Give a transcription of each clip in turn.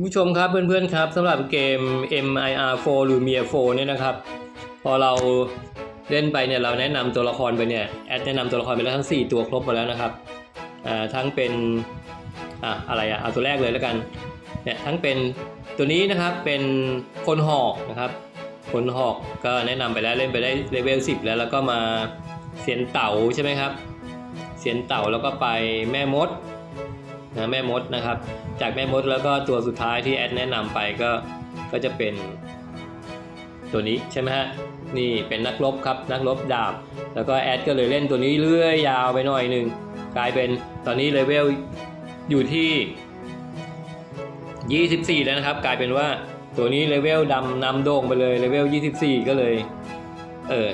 ผู้ชมครับเพื่อนๆครับสำหรับเกม MIR4 หรือ MIR4 เนี่ยนะครับ พอเราเล่นไปเนี่ยเราแนะนำตัวละครไปเนี่ยแอดแนะนำตัวละครไปแล้วทั้ง 4 ตัวครบหมดแล้วนะครับอ่าทั้งเป็นอะอะไรอะเอาตัวแรกเลยแล้วกันเนี่ยทั้งเป็นตัวนี้นะครับเป็นคนหอกนะครับคนหอกก็แนะนำไปแล้วเล่นไปได้เลเวล10 แล้วแล้วก็มาเสียนเต่าใช่ไหมครับเสียนเต่าแล้วก็ไปแม่มด นะแม่มดนะครับ จากแม่มดแล้วก็ตัวสุดท้ายที่แอดแนะนำไปก็ก็จะเป็นตัวนี้ใช่ไหมฮะนี่เป็นนักรบครับนักรบดาบแล้วก็แอดก็เลยเล่นตัวนี้เรื่อยยาวไปหน่อยหนึ่งกลายเป็นตอนนี้เลเวลอยู่ที่ 24 แล้วนะครับ กลายเป็นว่าตัวนี้เลเวลดำนำโด่งไปเลยเลเวล 24 ก็เลย เออ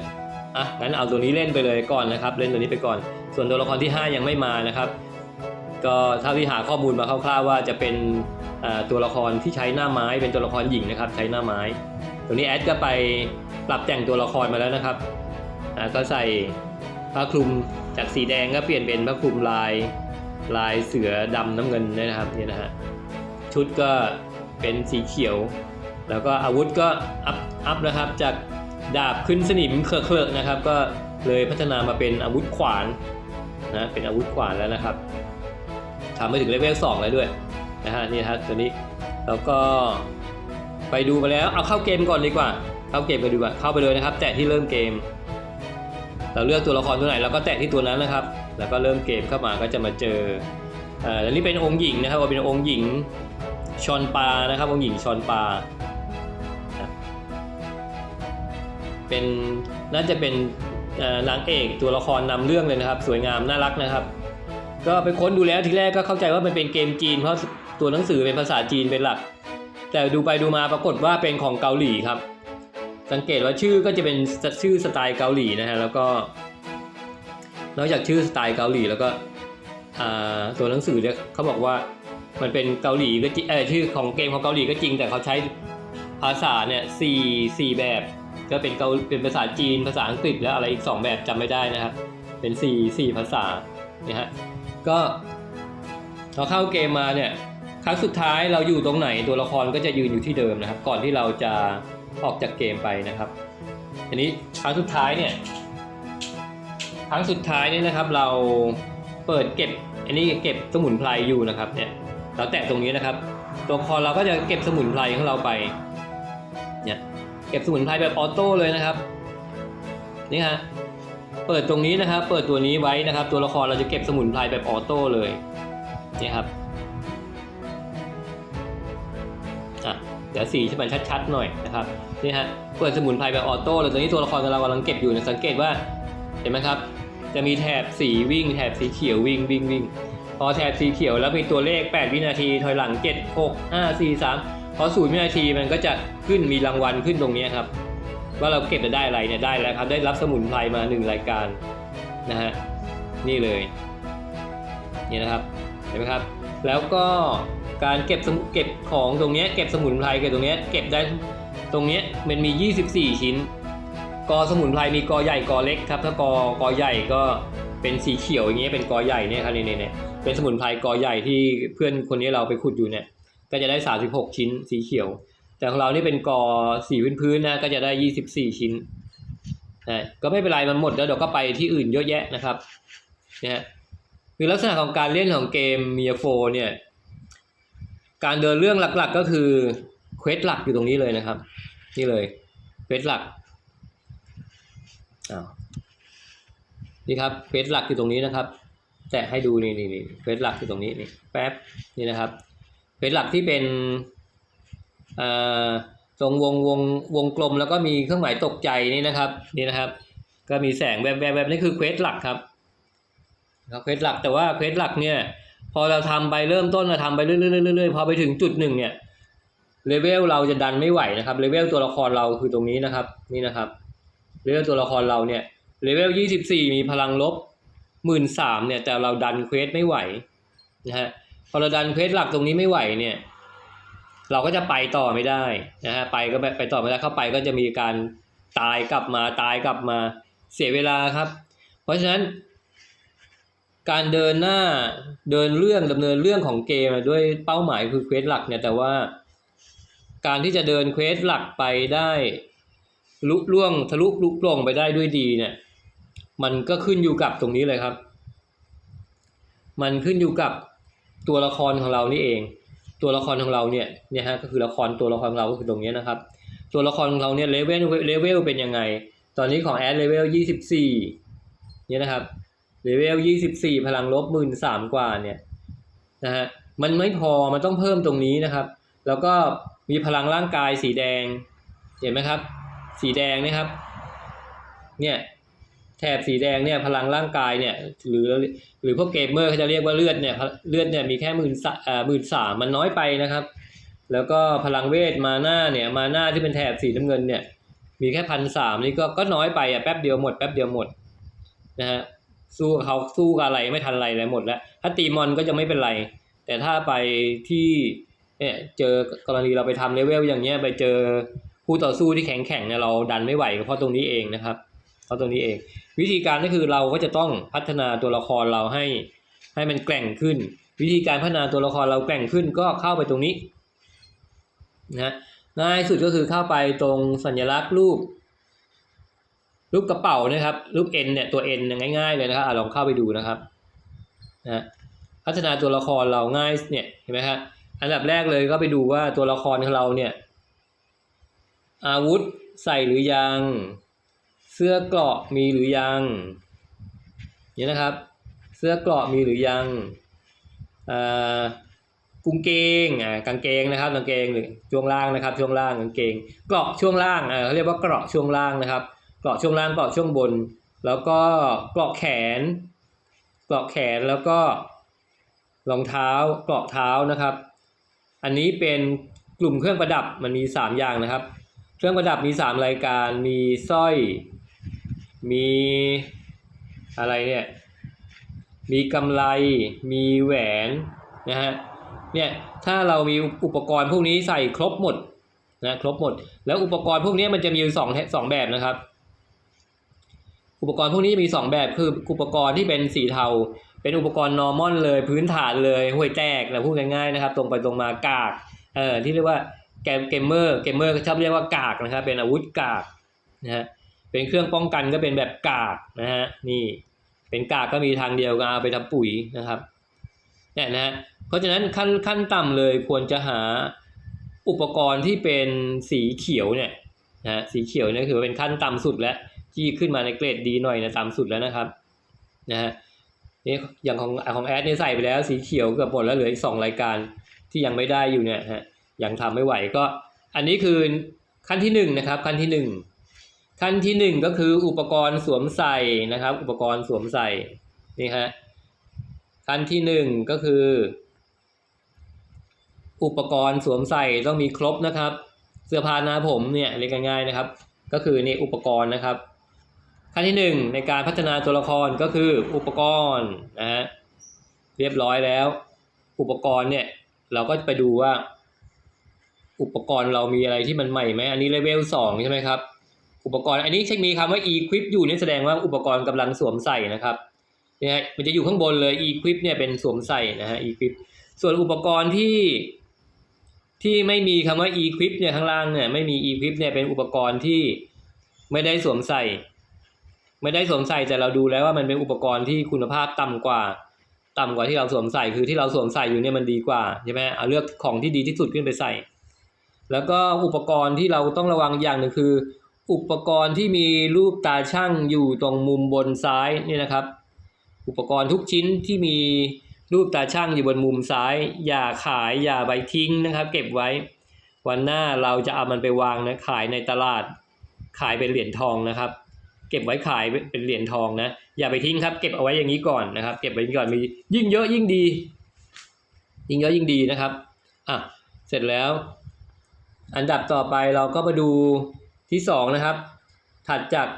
อะงั้นเอาตัวนี้เล่นไปเลยก่อนนะครับ เล่นตัวนี้ไปก่อน ส่วนตัวละครที่ 5 ยังไม่มานะครับ ก็เท่าที่หาข้อมูลมาคร่าวๆว่าจะเป็นตัวละครที่ใช้หน้าไม้เป็นตัวละครหญิงนะครับ ใช้หน้าไม้ตัวนี้แอดก็ไปปรับแต่งตัวละครมาแล้วนะครับก็ใส่ผ้าคลุมจากสีแดงก็เปลี่ยนเป็นผ้าคลุมลายลายเสือดำน้ำเงินนะครับนี่นะฮะชุดก็เป็นสีเขียว แล้วก็อาวุธก็อัพอัพนะครับจากดาบขึ้นสนิมเคลอะๆนะครับ ก็เลยพัฒนามาเป็นอาวุธขวานนะเป็นอาวุธขวานแล้วนะครับ ทำไปถึงเลเวล2แล้วด้วยนะฮะนี่ฮะตัวนี้แล้วก็ไปดูมาแล้วเอาเข้าเกมก่อนดีกว่า เข้าเกมกันดีกว่าเข้าไปเลยนะครับ แตะที่เริ่มเกม เราเลือกตัวละครตัวไหนเราก็แตะที่ตัวนั้นนะครับ แล้วก็เริ่มเกมเข้ามาก็จะมาเจออ่ออันนี้เป็นองค์หญิงนะครับว่าเป็นองค์หญิงชอนปานะครับองค์หญิงชอนปาเป็นน่าจะเป็นนางเอกตัวละครนำเรื่องเลยนะครับ สวยงามน่ารักนะครับ ก็ไปค้นดูแล้วทีแรกก็เข้าใจว่ามันเป็นเกมจีน เพราะตัวหนังสือเป็นภาษาจีนเป็นหลัก แต่ดูไปดูมาปรากฏว่าเป็นของเกาหลีครับ สังเกตว่าชื่อก็จะเป็นชื่อสไตล์เกาหลีนะฮะแล้วก็ นอกจากชื่อสไตล์เกาหลีแล้วก็ตัวหนังสือเนี่ยเขาบอกว่ามันเป็นเกาหลีก็จริงเออชื่อของเกมของเกาหลีก็จริง แต่เขาใช้ภาษาเนี่ยสี่สี่แบบ ก็เป็นเกาเป็นภาษาจีนภาษาอังกฤษแล้วอะไรอีกสองแบบจำไม่ได้นะครับ เป็นสี่สี่ภาษาเนี่ยฮะ ก็เราเข้าเกมมาเนี่ยครั้งสุดท้ายเราอยู่ตรงไหนตัวละครก็จะยืนอยู่ที่เดิมนะครับ ก่อนที่เราจะออกจากเกมไปนะครับอันนี้ครั้งสุดท้ายเนี่ยครั้งสุดท้ายเนี่ยนะครับ เราเปิดเก็บอันนี้เก็บสมุนไพรอยู่นะครับเนี่ยเราแตะตรงนี้นะครับ ตัวละครเราก็จะเก็บสมุนไพรของเราไปเนี่ยเก็บสมุนไพรแบบออโต้เลยนะครับนี่ฮะ เปิดตรงนี้นะครับ เปิดตัวนี้ไว้นะครับ ตัวละครเราจะเก็บสมุนไพรแบบออโต้เลยนี่ครับอะเดี๋ยวสีให้มันชัดๆหน่อยนะครับนี่ฮะเปิดสมุนไพรแบบออโต้เลยตอนนี้ตัวละครเรากำลังเก็บอยู่เนี่ยสังเกตว่าเห็นไหมครับ จะมีแถบสีวิ่ง แถบสีเขียววิ่งวิ่งวิ่งพอแถบสีเขียวแล้วมีตัวเลข 8 วินาทีถอยหลัง 7 6 5 4 3พอ0วินาทีมันก็จะขึ้นมีรางวัลขึ้นตรงนี้ครับ ว่าเราเก็บจะได้อะไรเนี่ยได้แล้วครับ ได้รับสมุนไพรมาหนึ่งรายการนะฮะนี่เลยนี่นะครับเห็นไหมครับ แล้วก็การเก็บสมุเก็บของตรงเนี้ยเก็บสมุนไพรเก็บตรงเนี้ยเก็บได้ตรงเนี้ยมันมี 24 ชิ้น กอสมุนไพรมีกอใหญ่กอเล็กครับถ้ากอกอใหญ่ก็เป็นสีเขียวอย่างเงี้ยเป็นกอใหญ่เนี่ยครับเนี่ยเนี่ยเป็นสมุนไพรกอใหญ่ที่เพื่อนคนนี้เราไปขุดอยู่เนี่ยก็จะได้ 36 ชิ้นสีเขียว แต่ของเรานี่เป็นกอสีพื้นๆนะก็จะได้ 24 ชิ้นนะก็ไม่เป็นไรมันหมดแล้วเดี๋ยวก็ไปที่อื่นเยอะแยะนะครับนะฮะคือลักษณะของการเล่นของเกมเมียโฟเนี่ยการเดินเรื่องหลักๆก็คือเควสหลักอยู่ตรงนี้เลยนะครับ นี่เลยเควสหลักอ้าวนี่ครับเควสหลักอยู่ตรงนี้นะครับ แตะให้ดูนี่นี่นี่เควสหลักอยู่ตรงนี้นี่แป๊บนี่นะครับเควสหลักที่เป็น อ่าตรงวงวงวงกลมแล้วก็มีเครื่องหมายตกใจนี่นะครับนี่นะครับ ก็มีแสงแวบๆแบบนี่คือเควสหลักครับเควสหลักแต่ว่าเควสหลักเนี่ยพอเราทำไปเริ่มต้นเราทำไปเรื่อยๆเรื่อยๆพอไปถึงจุดหนึ่งเนี่ยเลเวลเราจะดันไม่ไหวนะครับเลเวลตัวละครเราคือตรงนี้นะครับนี่นะครับเลเวลตัวละครเราเนี่ยเลเวลยี่สิบสี่มีพลังลบหมื่นสามเนี่ยแต่เราดันเควสไม่ไหวนะฮะพอเราดันเควสหลักตรงนี้ไม่ไหวเนี่ย เราก็จะไปต่อไม่ได้นะฮะไปก็ไปไปต่อไม่ได้เข้าไปก็จะมีการตายกลับมาตายกลับมาเสียเวลาครับ เพราะฉะนั้น การเดินหน้าเดินเรื่องดำเนินเรื่องของเกมด้วยเป้าหมายคือเควสหลักเนี่ยแต่ว่า การที่จะเดินเควสหลักไปได้ลุล่วงทะลุลุปลงไปได้ด้วยดีเนี่ย มันก็ขึ้นอยู่กับตรงนี้เลยครับ มันขึ้นอยู่กับตัวละครของเรานี่เอง ตัวละครของเราเนี่ยเนี่ยฮะก็คือละครตัวละครของเราก็คือตรงนี้นะครับ ตัวละครของเราเนี่ยเลเวลเลเวลเป็นยังไง ตอนนี้ของแอดเลเวลยี่สิบสี่เนี่ยนะครับเลเวลยี่สิบสี่พลังลบหมื่นสามกว่าเนี่ยนะฮะมันไม่พอมันต้องเพิ่มตรงนี้นะครับ แล้วก็มีพลังร่างกายสีแดง เห็นไหมครับ สีแดงนะครับ เนี่ย แถบสีแดงเนี่ยพลังร่างกายเนี่ยหรือหรือพวกเกมเมอร์เขาจะเรียกว่าเลือดเนี่ยเลือดเนี่ยมีแค่หมื่นสอ่าหมื่นสามมันน้อยไปนะครับ แล้วก็พลังเวทมาหน้าเนี่ยมาหน้าที่เป็นแถบสีน้ำเงินเนี่ยมีแค่พันสามนี่ก็ก็น้อยไปอะแป๊บเดียวหมดแป๊บเดียวหมดนะฮะสู้เขาสู้กับอะไรไม่ทันไรเลยหมดแล้วถ้าตีมอนก็จะไม่เป็นไร แต่ถ้าไปที่เนี่ยเจอกรณีเราไปทำเลเวลอย่างเงี้ยไปเจอผู้ต่อสู้ที่แข็งแข็งเนี่ยเราดันไม่ไหวก็เพราะตรงนี้เองนะครับ เพราะตรงนี้เอง วิธีการก็คือเราก็จะต้องพัฒนาตัวละครเราให้ให้มันแกร่งขึ้น วิธีการพัฒนาตัวละครเราแกร่งขึ้นก็เข้าไปตรงนี้นะฮะง่ายสุดก็คือเข้าไปตรงสัญลักษณ์รูปรูปกระเป๋านะครับรูป N เนี่ยตัว N เนี่ยง่ายๆเลยนะครับอลองเข้าไปดูนะครับนะฮะพัฒนาตัวละครเราง่ายเนี่ยเห็นไหมครับอันดับแรกเลยก็ไปดูว่าตัวละครของเราเนี่ยอาวุธใส่หรือยัง เสื้อเกราะมีหรือยังเนี่ยนะครับ เสื้อเกราะมีหรือยังอ่ากุงเกงอ่ากางเกงนะครับกางเกงหรือช่วงล่างนะครับ ช่วงล่างกางเกง เกราะช่วงล่างอ่าเขาเรียกว่าเกราะช่วงล่างนะครับ เกราะช่วงล่างเกราะช่วงบน แล้วก็เกราะแขน เกราะแขนแล้วก็รองเท้าเกราะเท้านะครับ อันนี้เป็นกลุ่มเครื่องประดับมันมีสามอย่างนะครับ เครื่องประดับมีสามรายการมีสร้อย มีอะไรเนี่ย มีกำไร มีแหวนนะฮะ เนี่ยถ้าเรามีอุปกรณ์พวกนี้ใส่ครบหมดนะครบหมด แล้วอุปกรณ์พวกนี้มันจะมีอยู่สองสองแบบนะครับ อุปกรณ์พวกนี้มีสองแบบคืออุปกรณ์ที่เป็นสีเทา เป็นอุปกรณ์ normal เลยพื้นฐานเลยห่วยแตกนะพูดง่ายๆนะครับ ตรงไปตรงมากากเอ่อที่เรียกว่าเกมเกมเมอร์เกมเมอร์ก็ชอบเรียกว่ากากนะครับเป็นอาวุธกากนะฮะ เป็นเครื่องป้องกันก็เป็นแบบกากนะฮะนี่เป็นกากก็มีทางเดียวก็เอาไปทำปุ๋ยนะครับเนี่ยนะฮะเพราะฉะนั้นขั้นขั้นต่ำเลยควรจะหาอุปกรณ์ที่เป็นสีเขียวเนี่ยนะสีเขียวเนี่ยคือเป็นขั้นต่ำสุดแล้วที่ขึ้นมาในเกรดดีหน่อยนะต่ำสุดแล้วนะครับนะฮะนี่อย่างของของแอดเนี่ยใส่ไปแล้วสีเขียวเกือบหมดแล้วเหลืออีกสองรายการที่ยังไม่ได้อยู่เนี่ยฮะยังทำไม่ไหวก็ อันนี้คือขั้นที่หนึ่งนะครับขั้นที่หนึ่ง ขั้นที่หนึ่งก็คืออุปกรณ์สวมใส่นะครับ อุปกรณ์สวมใส่นี่ฮะขั้นที่หนึ่งก็คือ อุปกรณ์สวมใส่ต้องมีครบนะครับ เสื้อผ้าหน้าผมเนี่ยเรียกง่ายๆนะครับ ก็คือนี่อุปกรณ์นะครับ ขั้นที่หนึ่งในการพัฒนาตัวละครก็คืออุปกรณ์นะฮะเรียบร้อยแล้ว อุปกรณ์เนี่ยเราก็ไปดูว่า อุปกรณ์เรามีอะไรที่มันใหม่ไหมอันนี้เลเวลสองใช่ไหมครับ อุปกรณ์ อันนี้ใช่มีคำว่า equip อยู่นี่แสดงว่าอุปกรณ์กำลังสวมใส่นะครับนี่ยมันจะอยู่ข้างบนเลย equip เนี่ยเป็นสวมใส่นะฮะ equip ส่วนอุปกรณ์ที่ที่ไม่มีคำว่า equip เนี่ยข้างล่างเนี่ยไม่มี equip เนี่ยเป็นอุปกรณ์ที่ไม่ได้สวมใส่ ไม่ได้สวมใส่แต่เราดูแล้วว่ามันเป็นอุปกรณ์ที่คุณภาพต่ำกว่า ต่ำกว่าที่เราสวมใส่คือที่เราสวมใส่อยู่เนี่ยมันดีกว่าใช่ไหมเอาเลือกของที่ดีที่สุดขึ้นไปใส่ แล้วก็อุปกรณ์ที่เราต้องระวังอย่างหนึ่งคือ อุปกรณ์ที่มีรูปตาช่างอยู่ตรงมุมบนซ้ายนี่นะครับ อุปกรณ์ทุกชิ้นที่มีรูปตาช่างอยู่บนมุมซ้าย อย่าขายอย่าไปทิ้งนะครับ เก็บไว้ วันหน้าเราจะเอามันไปวางนะขายในตลาด ขายเป็นเหรียญทองนะครับ เก็บไว้ขายเป็นเหรียญทองนะ อย่าไปทิ้งครับ เก็บเอาไว้อย่างนี้ก่อนนะครับ เก็บไว้ก่อนมียิ่งเยอะยิ่งดี ยิ่งเยอะยิ่งดีนะครับอะเสร็จแล้ว อันดับต่อไปเราก็มาดู ที่สองนะครับ ถัดจาก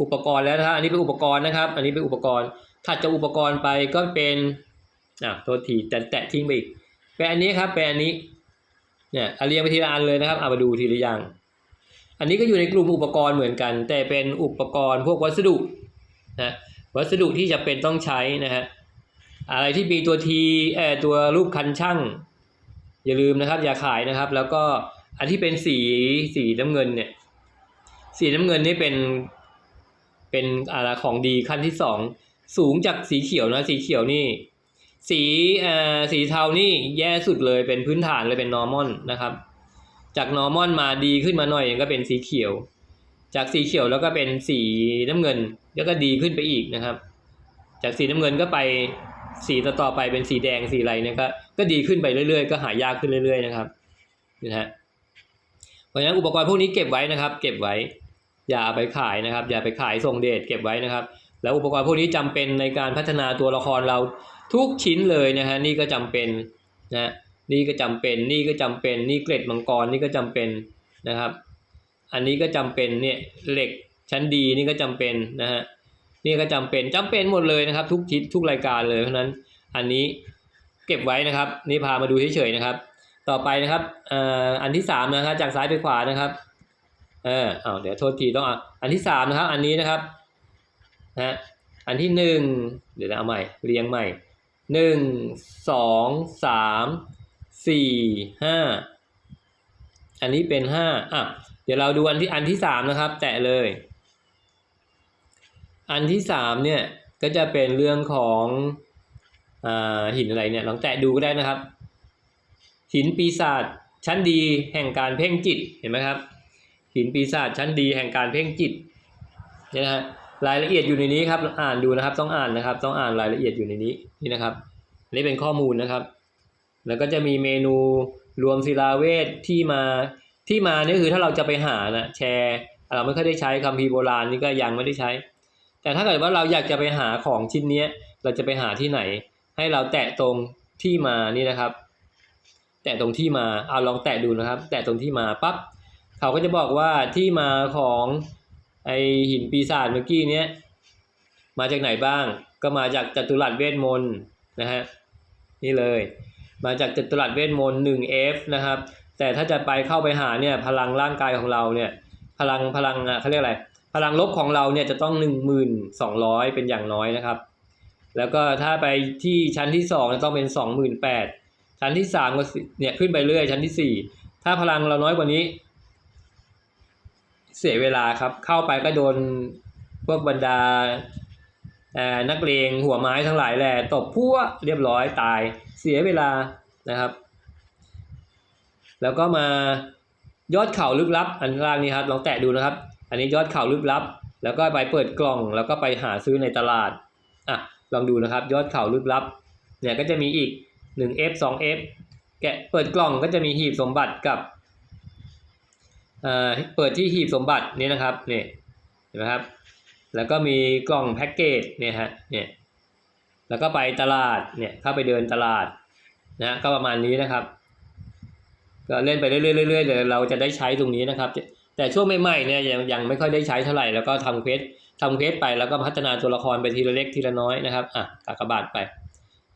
อุปกรณ์แล้วนะครับอันนี้เป็นอุปกรณ์นะครับ อันนี้เป็นอุปกรณ์ ถัดจากอุปกรณ์ไปก็เป็นอะโทษทีแต่แตะทิ้งไปอีกเป็นอันนี้ครับเป็นอันนี้เนี่ยเอาเรียงไปทีละอันเลยนะครับเอามาดูทีละอย่าง อันนี้ก็อยู่ในกลุ่มอุปกรณ์เหมือนกัน แต่เป็นอุปกรณ์พวกวัสดุนะววัสดุที่จะเป็นต้องใช้นะฮะอะไรที่มีตัวทีเอ่อตัวรูปคันช่างอย่าลืมนะครับ อย่าขายนะครับ แล้วก็ อันที่เป็นสีสีน้ำเงินเนี่ย สีน้ำเงินนี่เป็นเป็นอะไรของดีขั้นที่สองสูงจากสีเขียวนะสีเขียวนี่ สีเอ่อสีเทานี่แย่สุดเลยเป็นพื้นฐานเลยเป็น normal นนะครับ จาก normal มาดีขึ้นมาหน่อยก็เป็นสีเขียว จากสีเขียวแล้วก็เป็นสีน้ำเงิน แล้วก็ดีขึ้นไปอีกนะครับ จากสีน้ำเงินก็ไปสีต่อไปเป็นสีแดงสีอะไรเนี่ยก็ก็ดีขึ้นไปเรื่อยๆ ก็หายากขึ้นเรื่อย ๆ นะครับนะฮะ เพราะฉะนั้นอุปกรณ์พวกนี้เก็บไว้นะครับ เก็บไว้ อย่าไปขายนะครับ อย่าไปขายส่งเดชเก็บไว้นะครับ แล้วอุปกรณ์พวกนี้จำเป็นในการพัฒนาตัวละครเราทุกชิ้นเลยนะฮะนี่ก็จำเป็นนะนี่ก็จำเป็นนี่ก็จำเป็นนี่เกล็ดมังกรนี่ก็จำเป็นนะครับ อันนี้ก็จำเป็นเนี่ยเหล็กชั้นดีนี่ก็จำเป็นนะฮะนี่ก็จำเป็นจำเป็นหมดเลยนะครับ ทุกชิ้นทุกรายการเลยเพราะนั้นอันนี้เก็บไว้นะครับ นี่พามาดูเฉยๆนะครับ ต่อไปนะครับอันที่สามนะครับจากซ้ายไปขวานะครับเออเอาเดี๋ยวโทษทีต้องอะอันที่สามนะครับ อันนี้นะครับนะฮะอันที่หนึ่งเดี๋ยวเอาใหม่เรียงใหม่หนึ่งสองสามสี่ห้าอันนี้เป็นห้าอะเดี๋ยวเราดูอันที่อันที่สามนะครับ แตะเลย อันที่สามเนี่ยก็จะเป็นเรื่องของอ่าหินอะไรเนี่ยลองแตะดูก็ได้นะครับ หินปีศาจชั้นดีแห่งการเพ่งจิตเห็นไหมครับหินปีศาจชั้นดีแห่งการเพ่งจิตเนี่ยนะฮะรายละเอียดอยู่ในนี้ครับอ่านดูนะครับต้องอ่านนะครับ ต้องอ่านรายละเอียดอยู่ในนี้นี่นะครับอันนี้เป็นข้อมูลนะครับ แล้วก็จะมีเมนูรวมศิลาเวทที่มาที่มานี่คือถ้าเราจะไปหานะแชร์เราไม่ค่อยได้ใช้คัมภีร์โบราณนี่ก็ยังไม่ได้ใช้ แต่ถ้าเกิดว่าเราอยากจะไปหาของชิ้นเนี้ยเราจะไปหาที่ไหน ให้เราแตะตรงที่มานี่นะครับ แตะตรงที่มาเอาลองแตะดูนะครับ แตะตรงที่มาปั๊บเขาก็จะบอกว่าที่มาของไอหินปีศาจเมื่อกี้เนี้ยมาจากไหนบ้าง ก็มาจากจัตุรัสเวทมนต์นะฮะนี่เลย มาจากจัตุรัสเวทมนต์ 1F นะครับ แต่ถ้าจะไปเข้าไปหาเนี่ยพลังร่างกายของเราเนี่ยพลังพลังอะเขาเรียกอะไรพลังลบของเราเนี่ยจะต้อง 1,200 เป็นอย่างน้อยนะครับ แล้วก็ถ้าไปที่ชั้นที่2จะต้องเป็น 28,000 ชั้นที่3ก็เนี่ยขึ้นไปเรื่อยชั้นที่4ถ้าพลังเราน้อยกว่านี้ เสียเวลาครับ เข้าไปก็โดนพวกบรรดาเอ่อนักเลงหัวไม้ทั้งหลายแหละตบพัวเรียบร้อยตายเสียเวลานะครับ แล้วก็มายอดเข่าลึกลับ อันล่างนี้ครับลองแตะดูนะครับ อันนี้ยอดเข่าลึกลับ แล้วก็ไปเปิดกล่องแล้วก็ไปหาซื้อในตลาดอะลองดูนะครับ ยอดเข่าลึกลับ เนี่ยก็จะมีอีก 1F 2F แกะเปิดกล่องก็จะมีหีบสมบัติกับเอ่อเปิดที่หีบสมบัตินี่นะครับเนี่ยเห็นไหมครับ แล้วก็มีกล่องแพ็กเกจเนี่ยฮะเนี่ยแล้วก็ไปตลาดเนี่ยเข้าไปเดินตลาดนะก็ประมาณนี้นะครับ ก็เล่นไปเรื่อยๆเรื่อยๆเดี๋ยวเราจะได้ใช้ตรงนี้นะครับแต่ช่วงใหม่ๆเนี่ยยังยังไม่ค่อยได้ใช้เท่าไหร่แล้วก็ทำเควสทำเควสไปแล้วก็พัฒนาตัวละครไปทีละเล็กทีละน้อยนะครับอะกากบาทไป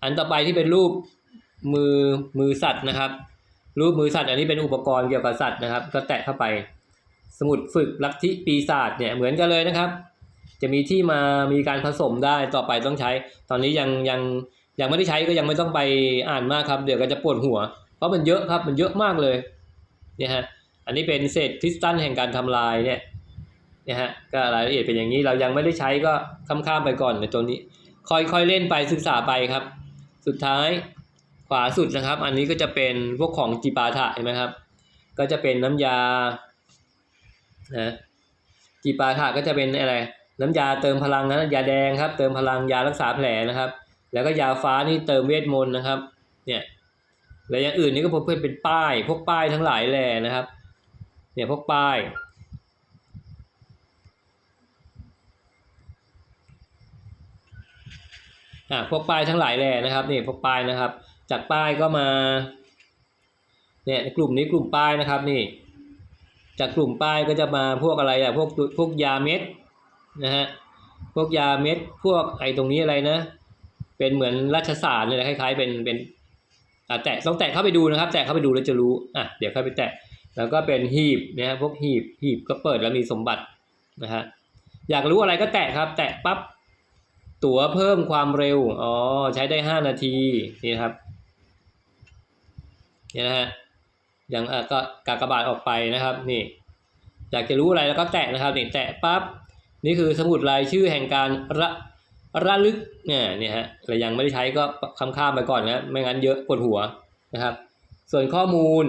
อันต่อไปที่เป็นรูป มือมือสัตว์นะครับ รูปมือสัตว์อันนี้เป็นอุปกรณ์เกี่ยวกับสัตว์นะครับ ก็แตะเข้าไป สมุดฝึกลัทธิปีศาจเนี่ยเหมือนกันเลยนะครับ จะมีที่มามีการผสมได้ต่อไปต้องใช้ ตอนนี้ยังยังยังไม่ได้ใช้ก็ยังไม่ต้องไปอ่านมากครับ เดี๋ยวก็จะปวดหัว เพราะมันเยอะครับมันเยอะมากเลยเนี่ยฮะอันนี้เป็นเศษคริสตัลแห่งการทำลายเนี่ยเนี่ยฮะก็รายละเอียดเป็นอย่างนี้เรายังไม่ได้ใช้ก็ข้ามๆไปก่อนในตัวนี้ ค่อยๆเล่นไปศึกษาไปครับ สุดท้ายาสุดนะครับ อันนี้ก็จะเป็นพวกของจิปาถะเห็นไหมครับ ก็จะเป็นน้ำยานะจิปาถะก็จะเป็นอะไร น้ำยาเติมพลังนะยาแดงครับ เติมพลังยารักษาแผลนะครับ แล้วก็ยาฟ้านี่เติมเวทมนต์นะครับ เนี่ยแล้วอย่างอื่นนี่ก็พวกเป็นป้าย พวกป้ายทั้งหลายแหล่นะครับ เนี่ยพวกป้ายอ่าพวกป้ายทั้งหลายแหล่นะครับนี่พวกป้ายนะครับ จากป้ายก็มาเนี่ยกลุ่มนี้กลุ่มป้ายนะครับนี่จากกลุ่มป้ายก็จะมาพวกอะไรอะพวกพวกยาเม็ดนะฮะพวกยาเม็ดพวกไอ้ตรงนี้อะไรนะ เป็นเหมือนราชสารเลยคล้ายๆ เป็นเป็นอะแตะต้องแตะเข้าไปดูนะครับ แตะเข้าไปดูแล้วจะรู้อะเดี๋ยวเข้าไปแตะแล้วก็เป็นหีบนะฮะพวกหีบหีบก็เปิดแล้วมีสมบัตินะฮะอยากรู้อะไรก็แตะครับ แตะปั๊บตั๋วเพิ่มความเร็วอ๋อใช้ได้ห้านาทีนี่ครับ นี่นะฮะอย่างก็กากบาทออกไปนะครับนี่อยากจะรู้อะไรแล้วก็แตะนะครับนี่แตะปั๊บนี่คือสมุดรายชื่อแห่งการระระลึกเนี่ยเนี่ยฮะเรายังไม่ได้ใช้ก็ข้ามข้ามไปก่อนนะไม่งั้นเยอะปวดหัวนะครับ ส่วนข้อมูล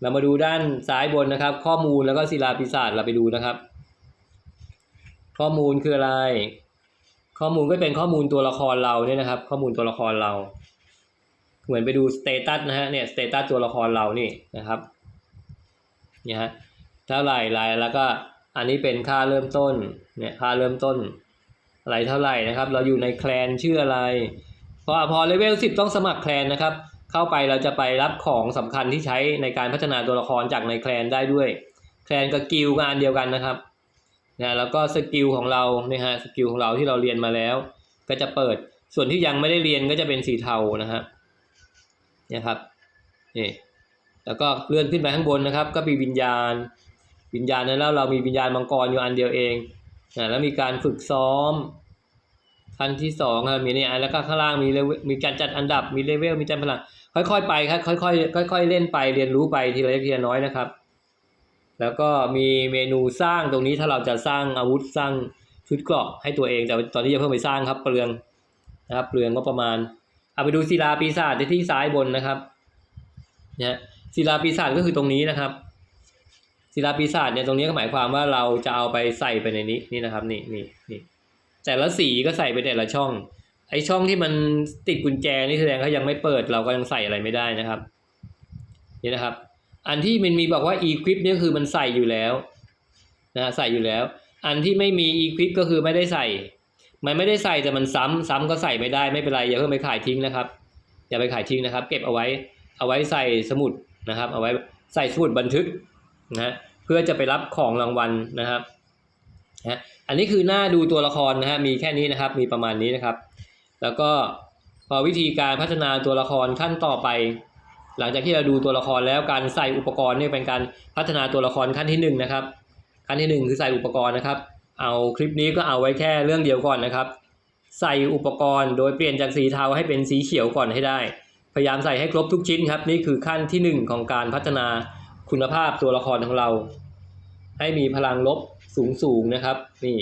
เรามาดูด้านซ้ายบนนะครับ ข้อมูลแล้วก็ศิลาปีศาจเราไปดูนะครับ ข้อมูลคืออะไร ข้อมูลก็เป็นข้อมูลตัวละครเราเนี่ยนะครับ ข้อมูลตัวละครเรา เหมือนไปดูสเตตัสนะฮะเนี่ยสเตตัสตัวละครเรานี่นะครับเนี่ยฮะเท่าไหร่รายแล้วก็อันนี้เป็นค่าเริ่มต้นเนี่ยค่าเริ่มต้นอะไรเท่าไหร่นะครับ เราอยู่ในแคลนชื่ออะไรพอพอเลเวลสิบต้องสมัครแคลนนะครับ เข้าไปเราจะไปรับของสำคัญที่ใช้ในการพัฒนาตัวละครจากในแคลนได้ด้วยแคลนกับกิลด์ก็อันเดียวกันนะครับนะแล้วก็สกิลของเราเนี่ยฮะสกิลของเราที่เราเรียนมาแล้ว ก็จะเปิดส่วนที่ยังไม่ได้เรียนก็จะเป็นสีเทานะฮะเนี่ยครับนี่แล้วก็เลื่อนขึ้นไปข้างบนนะครับ ก็มีวิญญาณ วิญญาณนั้นแล้วเรามีวิญญาณมังกรอยู่อันเดียวเองนะแล้วมีการฝึกซ้อมขั้นที่สองครับมีเนี่ยแล้วก็ข้างล่างมีเลเวลมีการจัดอันดับมีเลเวลมีจัดพลังค่อยๆไปครับค่อยๆค่อย ๆ เล่นไปเรียนรู้ไปทีละเล็กทีละน้อยนะครับ แล้วก็มีเมนูสร้างตรงนี้ถ้าเราจะสร้างอาวุธสร้างชุดเกราะให้ตัวเองแต่ตอนนี้จะเพิ่มไปสร้างครับเปลืองนะครับเปลืองก็ประมาณ เอาไปดูศิลาปีศาจที่ซ้ายบนนะครับเนี่ยศิลาปีศาจก็คือตรงนี้นะครับศิลาปีศาจเนี่ยตรงนี้ก็หมายความว่าเราจะเอาไปใส่ไปในนี้นี่นะครับนี่นี่นี่แต่ละสีก็ใส่ไปแต่ละช่อง ไอช่องที่มันติดกุญแจนี่แสดงเขายังไม่เปิดเราก็ยังใส่อะไรไม่ได้นะครับนี่นะครับ อันที่มันมีบอกว่า equip เนี่ยคือมันใส่อยู่แล้วนะใส่อยู่แล้ว อันที่ไม่มี equip ก็คือไม่ได้ใส่ มันไม่ได้ใส่แต่มันซ้ำซ้ำก็ใส่ไม่ได้ไม่เป็นไรอย่าเพิ่งไปขายทิ้งนะครับ อย่าไปขายทิ้งนะครับ เก็บเอาไว้เอาไว้ใส่สมุดนะครับ เอาไว้ใส่สมุดบันทึกนะฮะเพื่อจะไปรับของรางวัลนะครับนะอันนี้คือหน้าดูตัวละครนะฮะมีแค่นี้นะครับ มีประมาณนี้นะครับ แล้วก็พอวิธีการพัฒนาตัวละครขั้นต่อไป หลังจากที่เราดูตัวละครแล้วการใส่อุปกรณ์นี่เป็นการพัฒนาตัวละครขั้นที่หนึ่งนะครับขั้นที่หนึ่งคือใส่อุปกรณ์นะครับ เอาคลิปนี้ก็เอาไว้แค่เรื่องเดียวก่อนนะครับ ใส่อุปกรณ์โดยเปลี่ยนจากสีเทาให้เป็นสีเขียวก่อนให้ได้ พยายามใส่ให้ครบทุกชิ้นครับ นี่คือขั้นที่หนึ่งของการพัฒนาคุณภาพตัวละครของเรา ให้มีพลังลบสูงสูงนะครับ นี่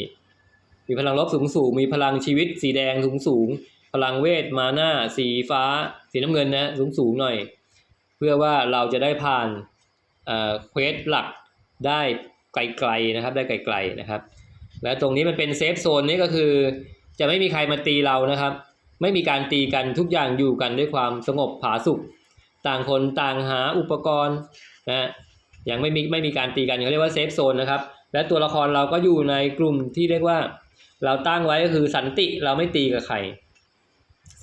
มีพลังลบสูงสูงมีพลังชีวิตสีแดงสูงสูงพลังเวทมาหน้าสีฟ้า สีน้ำเงินนะสูงสูงหน่อย เพื่อว่าเราจะได้ผ่านเอ่อเควสหลักได้ไกลๆนะครับ ได้ไกลๆนะครับ และตรงนี้มันเป็นเซฟโซนนี่ก็คือ จะไม่มีใครมาตีเรานะครับ ไม่มีการตีกันทุกอย่างอยู่กันด้วยความสงบผาสุกต่างคนต่างหาอุปกรณ์นะยังไม่มีไม่มีการตีกันเขาเรียกว่าเซฟโซนนะครับ และตัวละครเราก็อยู่ในกลุ่มที่เรียกว่า เราตั้งไว้ก็คือสันติเราไม่ตีกับใคร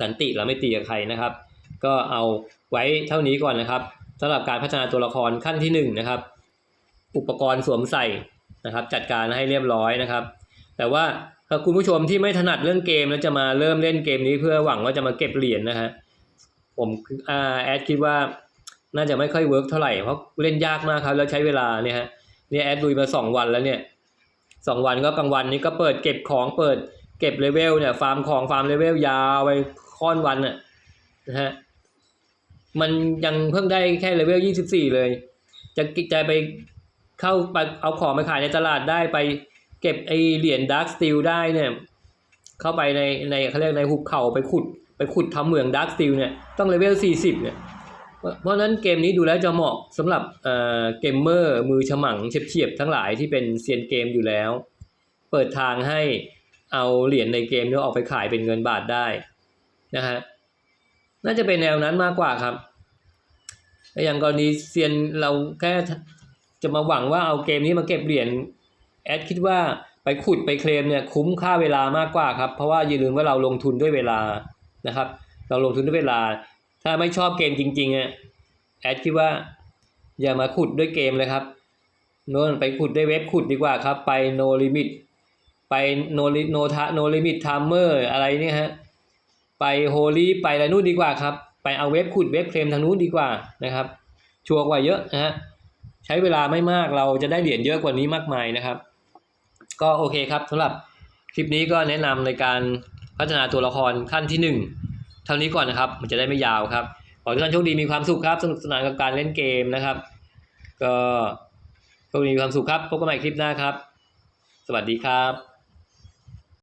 สันติเราไม่ตีกับใครนะครับ ก็เอาไว้เท่านี้ก่อนนะครับสำหรับการพัฒนาตัวละครขั้นที่หนึ่งนะครับ อุปกรณ์สวมใส่ นะครับ จัดการให้เรียบร้อยนะครับ แต่ว่าถ้าคุณผู้ชมที่ไม่ถนัดเรื่องเกมแล้วจะมาเริ่มเล่นเกมนี้เพื่อหวังว่าจะมาเก็บเหรียญนะฮะผมอ่าแอดคิดว่าน่าจะไม่ค่อยเวิร์กเท่าไหร่เพราะเล่นยากมากครับแล้วใช้เวลาเนี่ยฮะเนี่ยแอดลุยมาสองวันแล้วเนี่ยสองวันก็กลางวันนี้ก็เปิดเก็บของเปิดเก็บเลเวลเนี่ยฟาร์มของฟาร์มเลเวลยาวไปค่อนวันน่ะนะฮะมันยังเพิ่งได้แค่เลเวลยี่สิบสี่เลย จะจะไป เข้าไปเอาของไปขายในตลาดได้ไปเก็บไอเหรียญดาร์คสตีลได้เนี่ย เข้าไปในในเขาเรียกในหุบเขาไปขุด ไปขุดทำเหมืองดาร์คสตีลเนี่ยต้องเลเวลสี่สิบเนี่ย เพราะนั้นเกมนี้ดูแล้วจะเหมาะสำหรับเอ่อเกมเมอร์มือฉมังเฉียบๆทั้งหลายที่เป็นเซียนเกมอยู่แล้ว เปิดทางให้เอาเหรียญในเกมนี้ออกไปขายเป็นเงินบาทได้นะฮะน่าจะเป็นแนวนั้นมากกว่าครับอย่างกรณีเซียนเราแค่ จะมาหวังว่าเอาเกมนี้มาเก็บเหรียญแอดคิดว่าไปขุดไปเคลมเนี่ยคุ้มค่าเวลามากกว่าครับ เพราะว่าอย่าลืมว่าเราลงทุนด้วยเวลานะครับ เราลงทุนด้วยเวลา ถ้าไม่ชอบเกมจริงๆอะแอดคิดว่า อย่ามาขุดด้วยเกมเลยครับโน่นไปขุดด้วยเว็บขุดดีกว่าครับ ไป no limit ไป no limit no ta no limit timer อะไรเนี่ยฮะไป holy ไปอะไรนู่นดีกว่าครับ ไปเอาเว็บขุดเว็บเคลมทางนู้นดีกว่านะครับ ชัวร์กว่าเยอะนะฮะ ใช้เวลาไม่มากเราจะได้เหรียญเยอะกว่านี้มากมายนะครับ ก็โอเคครับสำหรับคลิปนี้ก็แนะนำในการพัฒนาตัวละครขั้นที่หนึ่งเท่านี้ก่อนนะครับ มันจะได้ไม่ยาวครับขอให้ทุกท่านโชคดีมีความสุขครับสนุกสนานกับการเล่นเกมนะครับ ก็โชคดีมีความสุขครับพบกันใหม่คลิปหน้าครับ สวัสดีครับ